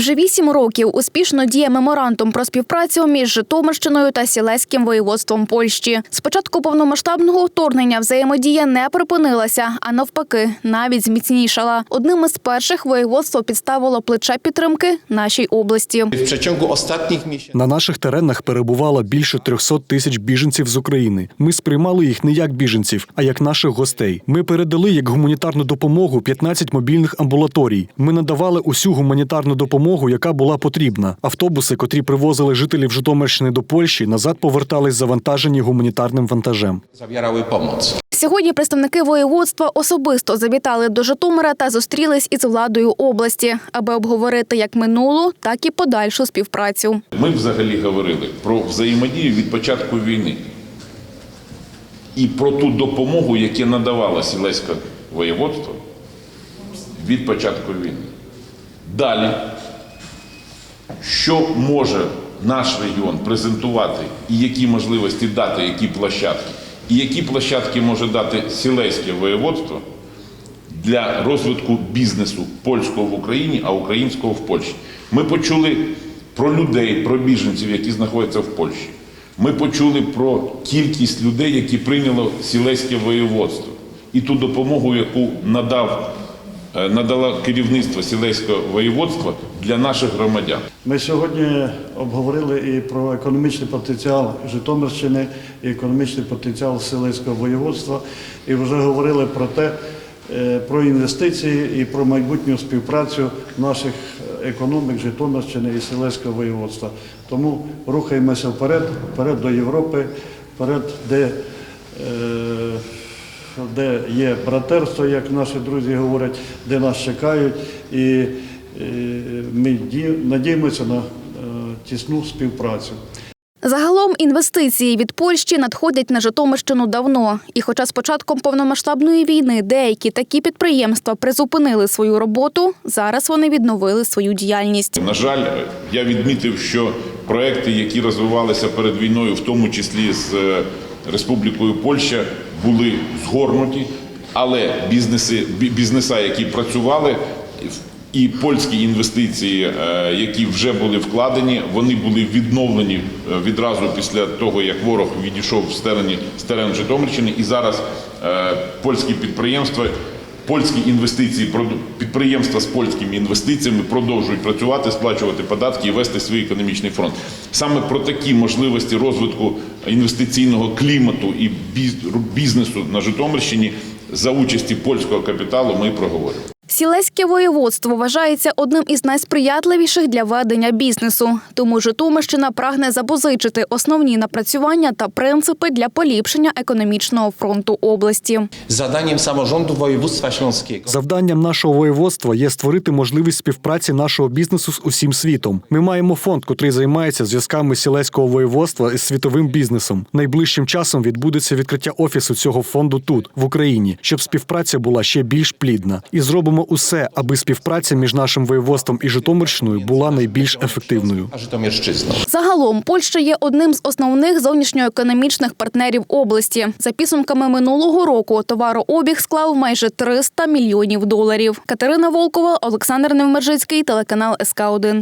Вже вісім років успішно діє меморандум про співпрацю між Житомирщиною та Сілеським воєводством Польщі. З початку повномасштабного вторгнення взаємодія не припинилася, а навпаки, навіть зміцнішала. Одним із перших воєводство підставило плече підтримки нашій області. На наших теренах перебувало більше 300 тисяч біженців з України. Ми сприймали їх не як біженців, а як наших гостей. Ми передали як гуманітарну допомогу 15 мобільних амбулаторій. Ми надавали усю гуманітарну допомогу, яка була потрібна. Автобуси, котрі привозили жителів Житомирщини до Польщі, назад повертались завантажені гуманітарним вантажем. zawierały pomoc. Сьогодні представники воєводства особисто завітали до Житомира та зустрілись із владою області, аби обговорити як минулу, так і подальшу співпрацю. Ми взагалі говорили про взаємодію від початку війни і про ту допомогу, яку надавало Сілеське воєводство від початку війни. Далі, що може наш регіон презентувати і які можливості дати, які площадки, і які площадки може дати Сілеське воєводство для розвитку бізнесу польського в Україні, а українського в Польщі. Ми почули про людей, про біженців, які знаходяться в Польщі. Ми почули про кількість людей, які прийняло сілеське воєводство, і ту допомогу, яку надав, е, надало керівництво сілеського воєводства для наших громадян. Ми сьогодні обговорили і про економічний потенціал Житомирщини, і економічний потенціал Селицького воєводства, і вже говорили про те, е, про інвестиції і про майбутню співпрацю наших економік Житомирщини і Селецького воєводства. Тому рухаємося вперед, вперед до Європи, вперед, де, е, де є братерство, як наші друзі говорять, де нас чекають. І ми ді- надіємося на е, тісну співпрацю. Загалом інвестиції від Польщі надходять на Житомирщину давно. І хоча з початком повномасштабної війни деякі такі підприємства призупинили свою роботу, зараз вони відновили свою діяльність. На жаль, я відмітив, що проекти, які розвивалися перед війною, в тому числі з е, Республікою Польща, були згорнуті, але бізнеси, бізнеса, які працювали, і польські інвестиції, е, які вже були вкладені, вони були відновлені е, відразу після того, як ворог відійшов з терен Житомирщини, і зараз е, польські підприємства Польські інвестиції, підприємства з польськими інвестиціями продовжують працювати, сплачувати податки і вести свій економічний фронт. Саме про такі можливості розвитку інвестиційного клімату і бізнесу на Житомирщині за участі польського капіталу ми і проговорюємо. Сілеське воєводство вважається одним із найсприятливіших для ведення бізнесу. Тому Житомирщина прагне запозичити основні напрацювання та принципи для поліпшення економічного фронту області. Zadaniem samorządu województwa śląskiego Завданням нашого воєводства є створити можливість співпраці нашого бізнесу з усім світом. Ми маємо фонд, котрий займається зв'язками сілеського воєводства із світовим бізнесом. Найближчим часом відбудеться відкриття офісу цього фонду тут, в Україні, щоб співпраця була ще більш плідна. І зробимо усе, аби співпраця між нашим воєводством і Житомирщиною була найбільш ефективною. Загалом Польща є одним з основних зовнішньоекономічних партнерів області. За підсумками минулого року товарообіг склав майже 300 мільйонів доларів. Катерина Волкова, Олександр Невмержицький, телеканал СК 1